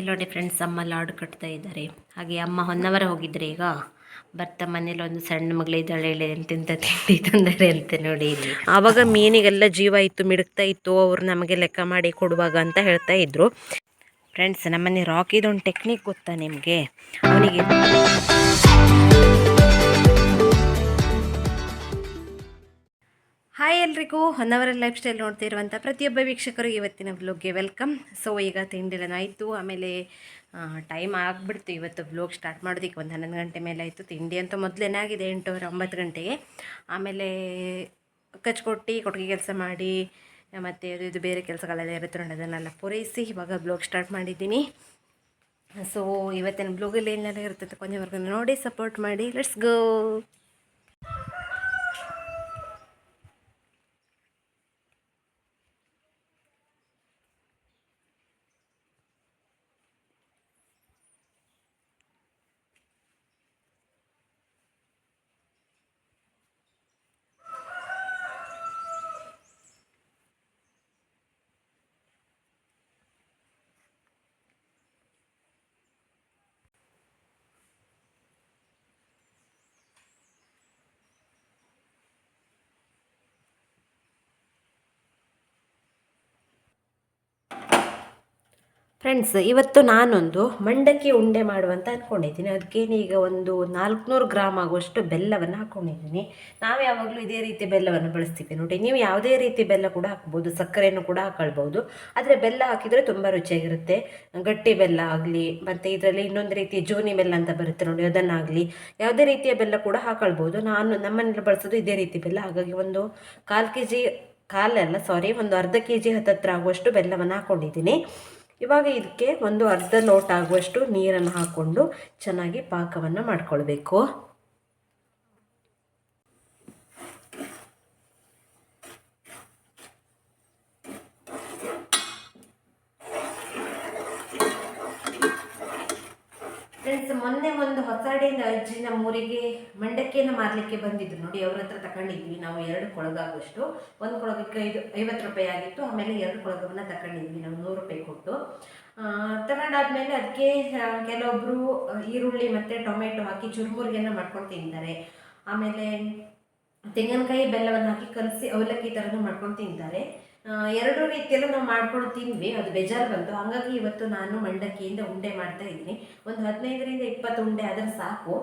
ಇಲ್ಲಿ ನೋಡಿ ಫ್ರೆಂಡ್ಸ್ ಅಮ್ಮ ಲಾಡು ಕಟ್ತಾ ಇದ್ದಾರೆ. ಹಾಗೆ ಅಮ್ಮ ಹೊನ್ನವರ ಹೋಗಿದ್ರೆ ಈಗ ಬರ್ತಾ ಮನೇಲಿ ಒಂದು ಸಣ್ಣ ಮಗಳಿದ್ದಾಳೆ ಹೇಳಿ ಎಂತೆಂತ ತಿಂಡಿ ತಂದರೆ ಅಂತ ನೋಡಿ. ಇಲ್ಲಿ ಆವಾಗ ಮೀನಿಗೆಲ್ಲ ಜೀವ ಇತ್ತು, ಮಿಡುಕ್ತಾ ಇತ್ತು, ಅವ್ರು ನಮಗೆ ಲೆಕ್ಕ ಮಾಡಿ ಕೊಡುವಾಗ ಅಂತ ಹೇಳ್ತಾ ಇದ್ರು. ಫ್ರೆಂಡ್ಸ್ ನಮ್ಮನೆ ರಾಕಿದೊಂದು ಟೆಕ್ನಿಕ್ ಗೊತ್ತಾ ನಿಮಗೆ? ಅವನಿಗೆ ಹಾಯ್ ಎಲ್ರಿಗೂ. ಹೊನ್ನವರ ಲೈಫ್ ಸ್ಟೈಲ್ ನೋಡ್ತಿರುವಂಥ ಪ್ರತಿಯೊಬ್ಬ ವೀಕ್ಷಕರಿಗೆ ಇವತ್ತಿನ ಬ್ಲೋಗ್ಗೆ ವೆಲ್ಕಮ್ ಸೊ ಈಗ ತಿಂಡಿಲನ ಆಯಿತು. ಆಮೇಲೆ ಟೈಮ್ ಆಗಿಬಿಡ್ತು. ಇವತ್ತು ಬ್ಲೋಗ್ ಸ್ಟಾರ್ಟ್ ಮಾಡೋದಕ್ಕೆ ಒಂದು ಹನ್ನೊಂದು ಗಂಟೆ ಮೇಲೆ ಆಯಿತು. ತಿಂಡಿ ಅಂತೂ ಮೊದಲೇನಾಗಿದೆ ಎಂಟೂವರೆ ಒಂಬತ್ತು ಗಂಟೆಗೆ. ಆಮೇಲೆ ಕಚ್ಕೊಟ್ಟು ಕೊಟ್ಟಿಗೆ ಕೆಲಸ ಮಾಡಿ, ಮತ್ತು ಅದು ಇದು ಬೇರೆ ಕೆಲಸಗಳೆಲ್ಲ ಇರುತ್ತೆ ನೋಡಿ, ಅದನ್ನೆಲ್ಲ ಪೂರೈಸಿ ಇವಾಗ ಬ್ಲೋಗ್ ಸ್ಟಾರ್ಟ್ ಮಾಡಿದ್ದೀನಿ. ಸೊ ಇವತ್ತಿನ ಬ್ಲೋಗಲ್ಲಿ ಏನೆಲ್ಲ ಇರುತ್ತೆ ಕೊಂಚವರೆಗೂ ನೋಡಿ ಸಪೋರ್ಟ್ ಮಾಡಿ ಲೆಟ್ಸ್ ಗೋ ಫ್ರೆಂಡ್ಸ್ ಇವತ್ತು ನಾನೊಂದು ಮಂಡಕ್ಕಿ ಉಂಡೆ ಮಾಡುವಂತ ಅಂದ್ಕೊಂಡಿದ್ದೀನಿ ಅದಕ್ಕೇನು ಈಗ ಒಂದು ನಾಲ್ಕುನೂರು ಗ್ರಾಮ್ ಆಗುವಷ್ಟು ಬೆಲ್ಲವನ್ನು ಹಾಕ್ಕೊಂಡಿದ್ದೀನಿ ನಾವು ಯಾವಾಗಲೂ ಇದೇ ರೀತಿ ಬೆಲ್ಲವನ್ನು ಬಳಸ್ತೀವಿ ನೋಡಿ, ನೀವು ಯಾವುದೇ ರೀತಿ ಬೆಲ್ಲ ಕೂಡ ಹಾಕ್ಬೋದು ಸಕ್ಕರೆಯನ್ನು ಕೂಡ ಹಾಕೊಳ್ಬೋದು ಆದರೆ ಬೆಲ್ಲ ಹಾಕಿದರೆ ತುಂಬ ರುಚಿಯಾಗಿರುತ್ತೆ. ಗಟ್ಟಿ ಬೆಲ್ಲ ಆಗಲಿ, ಮತ್ತು ಇದರಲ್ಲಿ ಇನ್ನೊಂದು ರೀತಿ ಜೋನಿ ಬೆಲ್ಲ ಅಂತ ಬರುತ್ತೆ ನೋಡಿ, ಅದನ್ನಾಗಲಿ ಯಾವುದೇ ರೀತಿಯ ಬೆಲ್ಲ ಕೂಡ ಹಾಕೊಳ್ಬೋದು ನಾನು ನಮ್ಮನೇಲಿ ಬಳಸೋದು ಇದೇ ರೀತಿ ಬೆಲ್ಲ. ಹಾಗಾಗಿ ಒಂದು ಕಾಲು ಕೆ ಜಿ ಕಾಲಲ್ಲ ಸಾರಿ ಒಂದು ಅರ್ಧ ಕೆ ಜಿ ಹತ್ತತ್ರ ಆಗುವಷ್ಟು ಬೆಲ್ಲವನ್ನು ಹಾಕ್ಕೊಂಡಿದ್ದೀನಿ ಇವಾಗ ಇದಕ್ಕೆ ಒಂದು ಅರ್ಧ ಲೋಟ ಆಗುವಷ್ಟು ನೀರನ್ನು ಹಾಕ್ಕೊಂಡು ಚೆನ್ನಾಗಿ ಪಾಕವನ್ನು ಮಾಡ್ಕೊಳ್ಬೇಕು ಫ್ರೆಂಡ್ಸ್ ಮೊನ್ನೆ ಒಂದು ಹೊಸಡಿಯಿಂದ ಅಜ್ಜಿ ನಮ್ಮೂರಿಗೆ ಮಂಡಕ್ಕಿಯನ್ನು ಮಾರಲಿಕ್ಕೆ ಬಂದಿದ್ರು. ನೋಡಿ, ಅವ್ರ ಹತ್ರ ತಗೊಂಡಿದ್ವಿ ನಾವು ಎರಡು ಕೊಳಗಾಗುವಷ್ಟು. ಒಂದು ಕೊಳಗಕ್ಕೆ ಐದು, ಐವತ್ತು ರೂಪಾಯಿ ಆಗಿತ್ತು. ಆಮೇಲೆ ಎರಡು ಕೊಳಗವನ್ನು ತಗೊಂಡಿದ್ವಿ ನಾವು ನೂರು ರೂಪಾಯಿ ಕೊಟ್ಟು. ತಗೊಂಡಾದ್ಮೇಲೆ ಅದಕ್ಕೆ ಕೆಲವೊಬ್ಬರು ಈರುಳ್ಳಿ ಮತ್ತು ಟೊಮೆಟೊ ಹಾಕಿ ಚುರುಮುರಿಗೆನ ಮಾಡ್ಕೊಂಡು ತಿಂತಾರೆ. ಆಮೇಲೆ ತೆಂಗಿನಕಾಯಿ ಬೆಲ್ಲವನ್ನು ಹಾಕಿ ಕಲಸಿ ಅವಲಕ್ಕಿ ಥರನೂ ಮಾಡ್ಕೊಂಡು ತಿಂತಾರೆ. ಎರಡು ರೀತಿಯಲ್ಲೂ ನಾವು ಮಾಡ್ಕೊಂಡು ತಿಂದ್ವಿ ಅದು ಬೇಜಾರು ಬಂತು. ಹಾಗಾಗಿ ಇವತ್ತು ನಾನು ಮಂಡಕ್ಕಿಯಿಂದ ಉಂಡೆ ಮಾಡ್ತಾ ಇದ್ದೀನಿ. ಒಂದು ಹದಿನೈದರಿಂದ ಇಪ್ಪತ್ತು ಉಂಡೆ ಆದರೆ ಸಾಕು.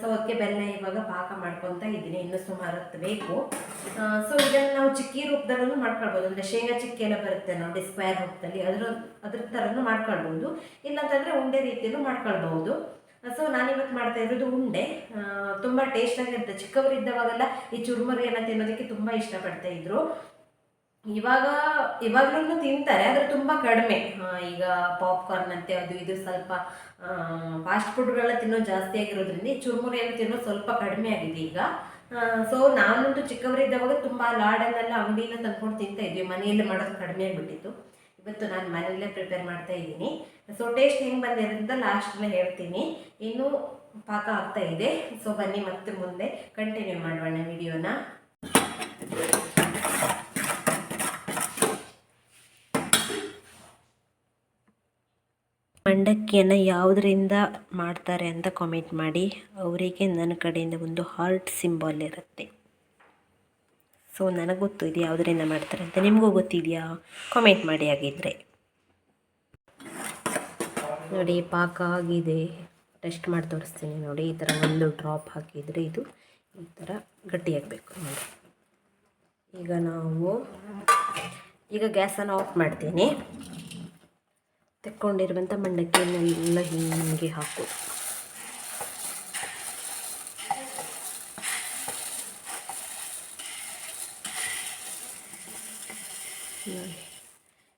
ಸೊ ಅದಕ್ಕೆ ಬೆಲ್ಲ ಇವಾಗ ಪಾಕ ಮಾಡ್ಕೊತಾ ಇದ್ದೀನಿ. ಇನ್ನು ಸುಮಾರು ಹೊತ್ತು ಬೇಕು. ಸೊ ಇದನ್ನು ನಾವು ಚಿಕ್ಕಿ ರೂಪದಲ್ಲೂ ಮಾಡ್ಕೊಳ್ಬೋದು. ಅಂದರೆ ಶೇಂಗಾ ಚಿಕ್ಕಿ ಎಲ್ಲ ಬರುತ್ತೆ ನೋಡಿ ಸ್ಕ್ವೇರ್ ರೂಪದಲ್ಲಿ. ಅದರ ಅದ್ರ ಥರನೂ ಮಾಡ್ಕೊಳ್ಬೋದು. ಇಲ್ಲಾಂತಂದರೆ ಉಂಡೆ ರೀತಿಯಲ್ಲೂ ಮಾಡ್ಕೊಳ್ಬಹುದು ಸೊ ನಾನಿವತ್ತು ಮಾಡ್ತಾ ಇರೋದು ಉಂಡೆ. ತುಂಬ ಟೇಸ್ಟಾಗಿರುತ್ತೆ ಚಿಕ್ಕವರಿದ್ದವಾಗೆಲ್ಲ ಈ ಚುರುಮುರಿಯನ್ನು ತಿನ್ನೋದಕ್ಕೆ ತುಂಬ ಇಷ್ಟಪಡ್ತಾ ಇದ್ರು. ಇವಾಗ ಇವಾಗ್ಲೂ ತಿಂತಾರೆ, ಆದರೆ ತುಂಬ ಕಡಿಮೆ. ಈಗ ಪಾಪ್ಕಾರ್ನ್ ಅಂತೆ, ಅದು ಇದು ಸ್ವಲ್ಪ ಫಾಸ್ಟ್ ಫುಡ್ಗಳನ್ನ ತಿನ್ನೋದು ಜಾಸ್ತಿ ಆಗಿರೋದ್ರಿಂದ ಈ ಚುರುಮುರಿಯನ್ನು ತಿನ್ನೋದು ಸ್ವಲ್ಪ ಕಡಿಮೆ ಆಗಿದೆ ಈಗ. ಸೊ ನಾನಂತೂ ಚಿಕ್ಕವರಿದ್ದವಾಗ ತುಂಬ ಲಾಡನ್ನೆಲ್ಲ ಅಂಗಡಿಯಿಂದ ತಂದ್ಕೊಂಡು ತಿಂತಾ ಇದ್ವಿ. ಮನೆಯಲ್ಲೇ ಮಾಡೋದು ಕಡಿಮೆ ಆಗಿಬಿಟ್ಟಿತ್ತು. ಇವತ್ತು ನಾನು ಮನೆಯಲ್ಲೇ ಪ್ರಿಪೇರ್ ಮಾಡ್ತಾ ಇದ್ದೀನಿ. ಸೊ ಟೇಸ್ಟ್ ಹೆಂಗೆ ಬಂದಿರೋದ್ರಿಂದ ಲಾಸ್ಟಲ್ಲೇ ಹೇಳ್ತೀನಿ. ಇನ್ನೂ ಪಾಕ ಆಗ್ತಾ ಇದೆ. ಸೊ ಬನ್ನಿ ಮತ್ತೆ ಮುಂದೆ ಕಂಟಿನ್ಯೂ ಮಾಡೋಣ ವಿಡಿಯೋನ ಮಂಡಕ್ಕಿಯನ್ನು ಯಾವುದರಿಂದ ಮಾಡ್ತಾರೆ ಅಂತ ಕಾಮೆಂಟ್ ಮಾಡಿ. ಅವರಿಗೆ ನನ್ನ ಕಡೆಯಿಂದ ಒಂದು ಹಾರ್ಟ್ ಸಿಂಬಲ್ ಇರುತ್ತೆ. ಸೊ ನನಗೆ ಗೊತ್ತು ಇದು ಯಾವುದರಿಂದ ಮಾಡ್ತಾರೆ ಅಂತ. ನಿಮಗೂ ಗೊತ್ತಿದೆಯಾ? ಕಾಮೆಂಟ್ ಮಾಡಿ ಆಗಿದ್ದರೆ ನೋಡಿ ಪಾಕ ಆಗಿದೆ. ಟೆಸ್ಟ್ ಮಾಡಿ ತೋರಿಸ್ತೀನಿ ನೋಡಿ. ಈ ಥರ ಒಂದು ಡ್ರಾಪ್ ಹಾಕಿದರೆ ಇದು ಈ ಥರ ಗಟ್ಟಿಯಾಗಬೇಕು ನೋಡಿ. ಈಗ ನಾವು, ಈಗ ಗ್ಯಾಸನ್ನು ಆಫ್ ಮಾಡ್ತೀನಿ. ತೆಕ್ಕೊಂಡಿರುವಂಥ ಮಂಡಕ್ಕಿಯನ್ನೆಲ್ಲ ಹಿಂಗೆ ಹಾಕೋದು.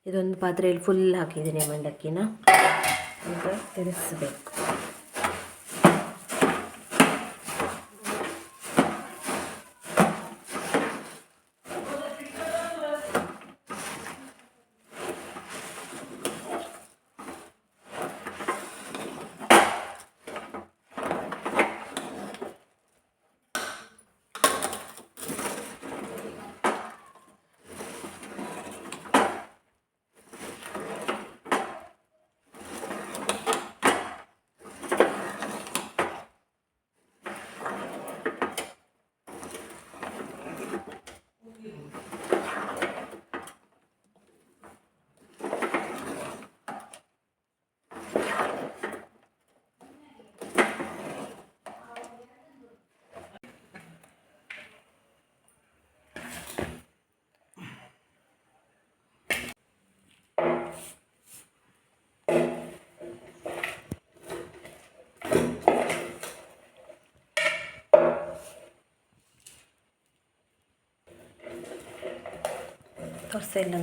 ಇದೊಂದು ಪಾತ್ರೆಯಲ್ಲಿ ಫುಲ್ ಹಾಕಿದ್ದೀನಿ ಮಂಡಕ್ಕಿನ. ಈಗ ತಿರುಗಿಸ್ಬೇಕು ತೋರಿಸ್ತಾ ಇಲ್ಲ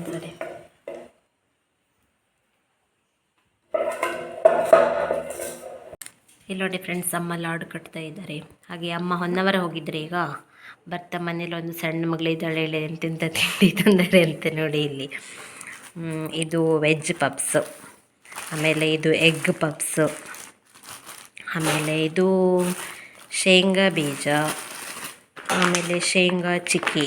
ಇಲ್ಲಿ ನೋಡಿ ಫ್ರೆಂಡ್ಸ್ ಅಮ್ಮ ಲಾಡು ಕಟ್ತಾ ಇದ್ದಾರೆ. ಹಾಗೆ ಅಮ್ಮ ಹೊನ್ನವರ ಹೋಗಿದ್ರೆ ಈಗ ಬರ್ತಾ ಮನೇಲಿ ಒಂದು ಸಣ್ಣ ಮಗಳಿದ್ದಾಳೆ ಹೇಳಿ ಎಂತೆಂಥ ತಿಂಡಿ ತಂದರೆ ಅಂತ ನೋಡಿ ಇಲ್ಲಿ. ಇದು ವೆಜ್ ಪಪ್ಸು ಆಮೇಲೆ ಇದು ಎಗ್ ಪಪ್ಸು ಆಮೇಲೆ ಇದು ಶೇಂಗಾ ಬೀಜ. ಆಮೇಲೆ ಶೇಂಗಾ ಚಿಕ್ಕಿ.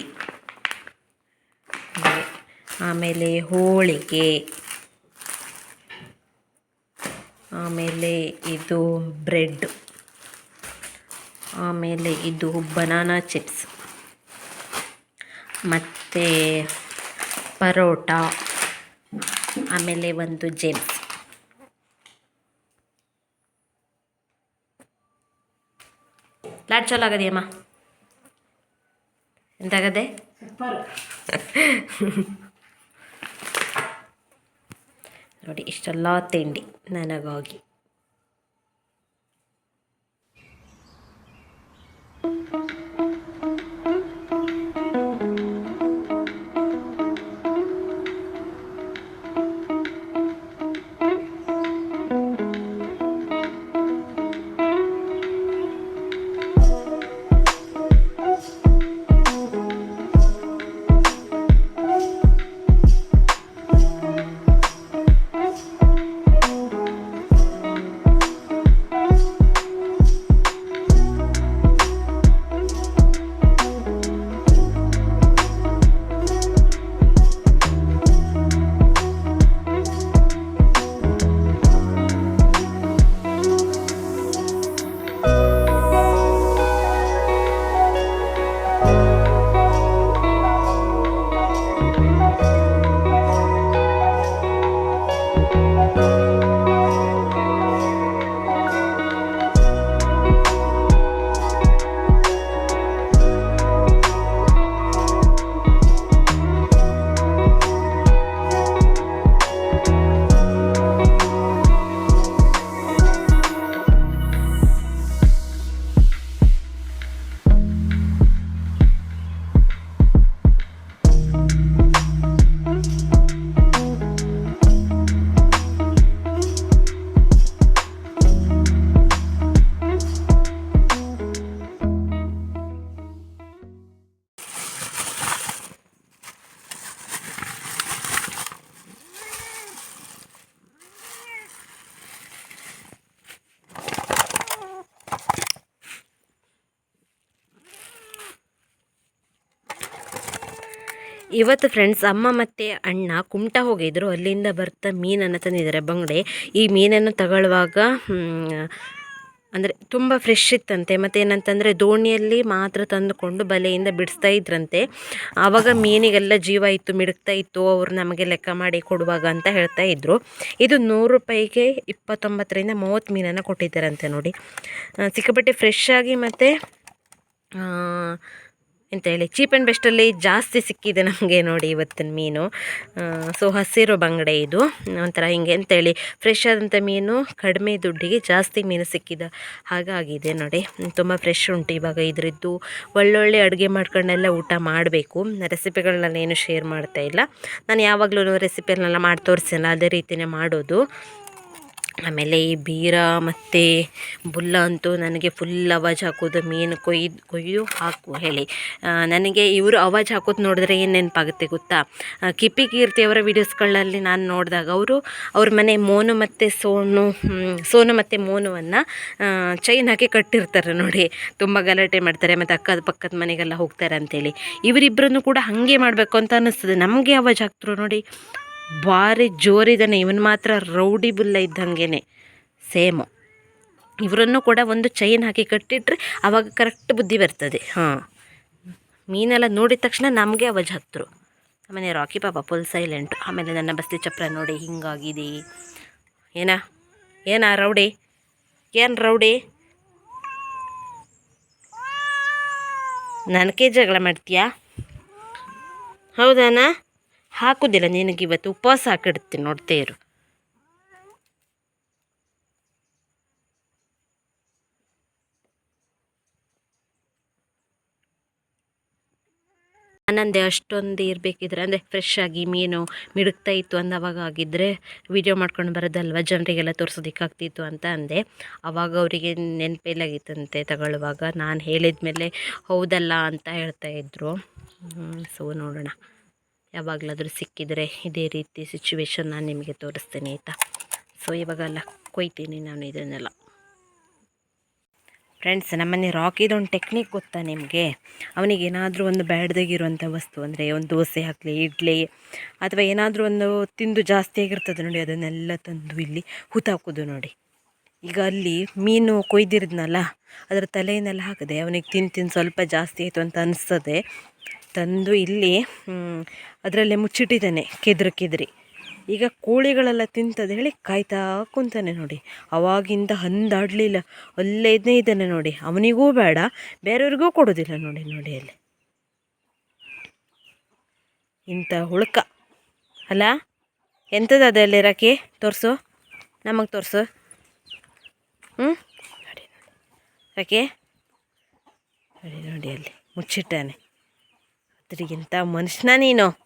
ಆಮೇಲೆ ಹೋಳಿಗೆ. ಆಮೇಲೆ ಇದು ಬ್ರೆಡ್. ಆಮೇಲೆ ಇದು ಬನಾನಾ ಚಿಪ್ಸ್. ಮತ್ತು ಪರೋಟ. ಆಮೇಲೆ ಒಂದು ಜೇಮ್ಸ್. ಲಾಡ್ ಚಲೋ ಆಗದೆಯಮ್ಮ ಎಂತಾಗದೆ? ನೋಡಿ ಇಷ್ಟೆಲ್ಲ ತಿಂಡಿ ನನಗಾಗಿ. ಇವತ್ತು ಫ್ರೆಂಡ್ಸ್ ಅಮ್ಮ ಮತ್ತು ಅಣ್ಣ ಕುಮಟ ಹೋಗಿದ್ರು. ಅಲ್ಲಿಂದ ಬರ್ತಾ ಮೀನನ್ನು ತಂದಿದ್ದಾರೆ. ಬಂಗಡೆ, ಈ ಮೀನನ್ನು ತಗೊಳ್ಳುವಾಗ ಅಂದರೆ ತುಂಬ ಫ್ರೆಶ್ ಇತ್ತಂತೆ. ಮತ್ತು ಏನಂತಂದರೆ ದೋಣಿಯಲ್ಲಿ ಮಾತ್ರ ತಂದುಕೊಂಡು ಬಲೆಯಿಂದ ಬಿಡಿಸ್ತಾ ಇದ್ರಂತೆ. ಆವಾಗ ಮೀನಿಗೆಲ್ಲ ಜೀವ ಇತ್ತು, ಮಿಡುಕ್ತಾ ಇತ್ತು. ಅವರು ನಮಗೆ ಲೆಕ್ಕ ಮಾಡಿ ಕೊಡುವಾಗ ಅಂತ ಹೇಳ್ತಾ ಇದ್ದರು ಇದು ನೂರು ರೂಪಾಯಿಗೆ ಇಪ್ಪತ್ತೊಂಬತ್ತರಿಂದ ಮೂವತ್ತು ಮೀನನ್ನು ಕೊಟ್ಟಿದ್ದಾರಂತೆ ನೋಡಿ. ಸಿಕ್ಕಾಪಟ್ಟೆ ಫ್ರೆಶ್ ಆಗಿ ಮತ್ತು ಎಂತ ಹೇಳಿ ಚೀಪ್ ಆ್ಯಂಡ್ ಬೆಸ್ಟಲ್ಲಿ ಜಾಸ್ತಿ ಸಿಕ್ಕಿದೆ ನಮಗೆ ನೋಡಿ ಇವತ್ತಿನ ಮೀನು. ಸೊ ಹಸಿರು ಬಂಗಡೆ ಇದು. ಒಂಥರ ಹಿಂಗೆ ಅಂತೇಳಿ ಫ್ರೆಶ್ ಆದಂಥ ಮೀನು, ಕಡಿಮೆ ದುಡ್ಡಿಗೆ ಜಾಸ್ತಿ ಮೀನು ಸಿಕ್ಕಿದ ಹಾಗಾಗಿದೆ ನೋಡಿ. ತುಂಬ ಫ್ರೆಶ್ ಉಂಟು ಇವಾಗ ಇದರದ್ದು. ಒಳ್ಳೊಳ್ಳೆ ಅಡುಗೆ ಮಾಡ್ಕೊಂಡೆಲ್ಲ ಊಟ ಮಾಡಬೇಕು. ರೆಸಿಪಿಗಳನ್ನೆಲ್ಲ ಏನು ಶೇರ್ ಮಾಡ್ತಾ ಇಲ್ಲ. ನಾನು ಯಾವಾಗಲೂ ರೆಸಿಪಿಯನ್ನೆಲ್ಲ ಮಾಡಿ ತೋರಿಸ್ತೀನಲ್ಲ ಅದೇ ರೀತಿಯೇ ಮಾಡೋದು. ಆಮೇಲೆ ಈ ಬೀರ ಮತ್ತು ಬುಲ್ಲ ಅಂತೂ ನನಗೆ ಫುಲ್ ಅವಾಜ್ ಹಾಕೋದು, ಮೀನು ಕೊಯ್ದು ಕೊಯ್ದು ಹಾಕು ಹೇಳಿ. ನನಗೆ ಇವರು ಅವಾಜ್ ಹಾಕೋದು ನೋಡಿದ್ರೆ ಏನು ನೆನಪಾಗುತ್ತೆ ಗೊತ್ತಾ? ಕಿಪಿ ಕೀರ್ತಿ ಅವರ ವೀಡಿಯೋಸ್ಗಳಲ್ಲಿ ನಾನು ನೋಡಿದಾಗ ಅವರು, ಅವ್ರ ಮನೆ ಮೋನು ಮತ್ತು ಸೋನು ಸೋನು ಮತ್ತು ಮೋನುವನ್ನು ಚೈನ್ ಹಾಕಿ ಕಟ್ಟಿರ್ತಾರೆ ನೋಡಿ. ತುಂಬ ಗಲಾಟೆ ಮಾಡ್ತಾರೆ ಮತ್ತು ಅಕ್ಕದ ಪಕ್ಕದ ಮನೆಗೆಲ್ಲ ಹೋಗ್ತಾರೆ ಅಂತೇಳಿ. ಇವರಿಬ್ಬರನ್ನು ಕೂಡ ಹಾಗೆ ಮಾಡಬೇಕು ಅಂತ ಅನ್ನಿಸ್ತದೆ ನಮಗೆ ಅವಾಜ್ ಹಾಕ್ತರು ನೋಡಿ. ಭಾರಿ ಜೋರಿದ್ದಾನೆ ಇವನು ಮಾತ್ರ ರೌಡಿ ಬುಲ್ಲ ಇದ್ದಂಗೆ ಸೇಮ್. ಇವರನ್ನು ಕೂಡ ಒಂದು ಚೈನ್ ಹಾಕಿ ಕಟ್ಟಿಟ್ರೆ ಅವಾಗ ಕರೆಕ್ಟ್ ಬುದ್ಧಿ ಬರ್ತದೆ. ಹಾಂ. ಮೀನೆಲ್ಲ ನೋಡಿದ ತಕ್ಷಣ ನಮಗೆ ಅವಜ್ ಹತ್ತರು ಆಮೇಲೆ ರಾಕಿ ಪಾಪ ಫುಲ್ ಸೈಲೆಂಟು ಆಮೇಲೆ ನನ್ನ ಬಸ್ತಿ ಚಪ್ರ ನೋಡಿ ಹಿಂಗಾಗಿದೆ. ಏನ? ಏನ ರೌಡಿ? ಏನು ರೌಡಿ? ನನಗೆ ಜಗಳ ಮಾಡ್ತೀಯಾ? ಹೌದಾನಾ? ಹಾಕುದಿಲ್ಲ, ನಿನಗೆ ಇವತ್ತು ಉಪವಾಸ ಹಾಕಿಡ್ತೀನಿ ನೋಡ್ತೇ ಇರು ನಾನಂದೆ ಅಷ್ಟೊಂದು ಇರಬೇಕಿದ್ರೆ, ಅಂದರೆ ಫ್ರೆಶ್ ಆಗಿ ಮೀನು ಮಿಡುಕ್ತಾ ಇತ್ತು ಅಂದವಾಗ ಆಗಿದ್ದರೆ ವಿಡಿಯೋ ಮಾಡ್ಕೊಂಡು ಬರೋದಲ್ವ? ಜನರಿಗೆಲ್ಲ ತೋರಿಸೋದಕ್ಕಾಗ್ತಿತ್ತು ಅಂತ ಅಂದೆ. ಆವಾಗ ಅವರಿಗೆ ನೆನಪೇಲಾಗಿತ್ತಂತೆ ತಗೊಳ್ಳುವಾಗ. ನಾನು ಹೇಳಿದ ಮೇಲೆ ಹೌದಲ್ಲ ಅಂತ ಹೇಳ್ತಾ ಇದ್ದರು ಸೊ ನೋಡೋಣ. ಯಾವಾಗಲಾದರೂ ಸಿಕ್ಕಿದರೆ ಇದೇ ರೀತಿ ಸಿಚುವೇಶನ್ ನಾನು ನಿಮಗೆ ತೋರಿಸ್ತೇನೆ ಆಯಿತಾ? ಸೊ ಇವಾಗೆಲ್ಲ ಕೊಯ್ತೀನಿ ನಾನು ಇದನ್ನೆಲ್ಲ. ಫ್ರೆಂಡ್ಸ್ ನಮ್ಮನೆ ರಾಕಿದೊಂದು ಟೆಕ್ನಿಕ್ ಗೊತ್ತಾ ನಿಮಗೆ? ಅವನಿಗೆ ಏನಾದರೂ ಒಂದು ಬ್ಯಾಡ್ದಾಗಿರುವಂಥ ವಸ್ತು ಅಂದರೆ ಒಂದು ದೋಸೆ ಹಾಕಲಿ, ಇಡ್ಲಿ, ಅಥವಾ ಏನಾದರೂ ಒಂದು ತಿಂದು ಜಾಸ್ತಿ ಆಗಿರ್ತದೆ ನೋಡಿ, ಅದನ್ನೆಲ್ಲ ತಂದು ಇಲ್ಲಿ ಹುತಾಕೋದು ನೋಡಿ. ಈಗ ಅಲ್ಲಿ ಮೀನು ಕೊಯ್ದಿರಿದ್ನಲ್ಲ, ಅದರ ತಲೆಯನ್ನೆಲ್ಲ ಹಾಕಿದೆ, ಅವನಿಗೆ ತಿಂದು ತಿಂದು ಸ್ವಲ್ಪ ಜಾಸ್ತಿ ಆಯಿತು ಅಂತ ಅನಿಸ್ತದೆ ತಂದು ಇಲ್ಲಿ ಅದರಲ್ಲೇ ಮುಚ್ಚಿಟ್ಟಿದ್ದಾನೆ, ಕೆದ್ರಿ ಕೆದ್ರಿ. ಈಗ ಕೋಳಿಗಳೆಲ್ಲ ತಿಂತದ, ಹೇಳಿ ಕಾಯ್ತಾ ಕುಂತಾನೆ ನೋಡಿ. ಅವಾಗಿಂದ ಹಂದಾಡಲಿಲ್ಲ ಅಲ್ಲೇ ಇದನ್ನೇ ಇದ್ದಾನೆ ನೋಡಿ. ಅವನಿಗೂ ಬೇಡ, ಬೇರೆಯವ್ರಿಗೂ ಕೊಡೋದಿಲ್ಲ ನೋಡಿ ನೋಡಿ ಅಲ್ಲಿ. ಇಂಥ ಹುಳುಕ. ಅಲ್ಲ, ಎಂಥದ್ದು ಅಲ್ಲಿ ರಾಕಿ? ತೋರಿಸು, ನಮಗೆ ತೋರಿಸು. ಹ್ಞೂ ನೋಡಿ. ರಾಕಿ? ನೋಡಿ ನೋಡಿ ಅಲ್ಲಿ, ಮುಚ್ಚಿಟ್ಟಾನೆ. ಅದ್ರಿಗಿಂತ ಮನುಷ್ಯನ ನೀನು.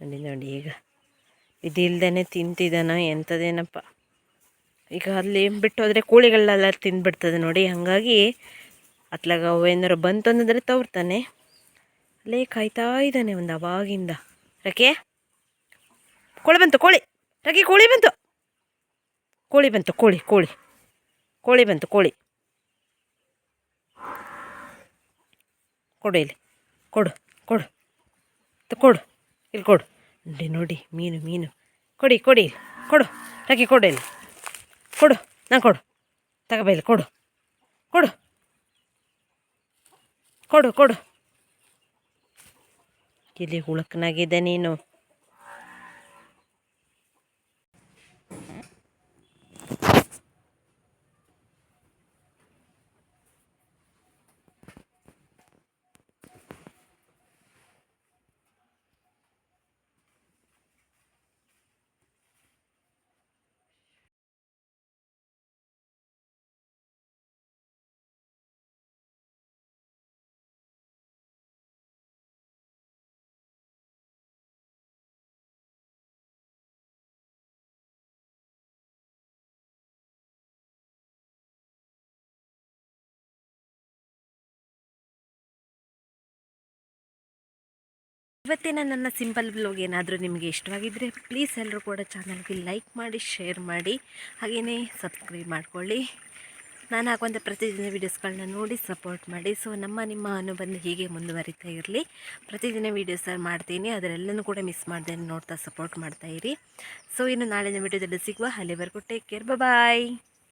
ನೋಡಿ ನೋಡಿ, ಈಗ ಇದಿಲ್ದೇ ತಿಂತಿದ್ದಾನ ಎಂಥದ್ದೇನಪ್ಪ. ಈಗ ಅಲ್ಲಿ ಬಿಟ್ಟು ಹೋದರೆ ಕೋಳಿಗಳೆಲ್ಲ ತಿಂದುಬಿಡ್ತದೆ ನೋಡಿ, ಹಾಗಾಗಿ ಅತ್ಲಾಗ ಅವು ಏನಾರು ಬಂತು ಅನ್ನೋದ್ರೆ ತವ್ರ್ತಾನೆ. ಅಲ್ಲೇ ಕಾಯ್ತಾ ಇದ್ದಾನೆ ಒಂದು ಅವಾಗಿಂದ. ರಕೆ, ಕೋಳಿ ಬಂತು, ಕೋಳಿ. ರಕೆ, ಕೋಳಿ ಬಂತು. ಕೋಳಿ ಬಂತು, ಕೋಳಿ ಕೋಳಿ. ಕೋಳಿ ಬಂತು, ಕೋಳಿ. ಕೊಡು ಇಲ್ಲಿ. ಕೊಡು ಕೊಡು. ಕೊಡು. ಇಲ್ಲಿ ಕೊಡು. ನೋಡಿ ನೋಡಿ, ಮೀನು ಮೀನು. ಕೊಡಿ ಕೊಡಿ ಕೊಡು. ರಾಕಿ, ಕೊಡು ಇಲ್ಲಿ. ಕೊಡು. ನಾನು ಕೊಡು. ತಗೋಬ ಕೊಡು. ಕೊಡು. ಕೊಡು ಕೊಡು. ಇಲ್ಲಿ ಹುಳಕ್ನಾಗಿದೆ ನೀನು. ಇವತ್ತಿನ ನನ್ನ ಸಿಂಪಲ್ ಬ್ಲಾಗ್ ಏನಾದರೂ ನಿಮಗೆ ಇಷ್ಟವಾಗಿದ್ದರೆ ಪ್ಲೀಸ್ ಎಲ್ಲರೂ ಕೂಡ ಚಾನಲ್ಗೆ ಲೈಕ್ ಮಾಡಿ ಶೇರ್ ಮಾಡಿ ಹಾಗೆಯೇ ಸಬ್ಸ್ಕ್ರೈಬ್ ಮಾಡಿಕೊಳ್ಳಿ. ನಾನು ಹಾಕುವಂಥ ಪ್ರತಿದಿನ ವೀಡಿಯೋಸ್ಗಳನ್ನ ನೋಡಿ ಸಪೋರ್ಟ್ ಮಾಡಿ. ಸೊ ನಮ್ಮ ನಿಮ್ಮ ಅನುಬಂಧ ಹೀಗೆ ಮುಂದುವರಿತಾ ಇರಲಿ. ಪ್ರತಿದಿನ ವೀಡಿಯೋಸ್ ಮಾಡ್ತೀನಿ. ಅದರೆಲ್ಲನೂ ಕೂಡ ಮಿಸ್ ಮಾಡ್ದೆ ನೋಡ್ತಾ ಸಪೋರ್ಟ್ ಮಾಡ್ತಾ ಇರಿ. ಸೊ ಇನ್ನು ನಾಳಿನ ವೀಡಿಯೋದಲ್ಲಿ ಸಿಗುವ. ಅಲ್ಲಿವರೆಗೂ ಟೇಕ್ ಕೇರ್ ಬಾಯ್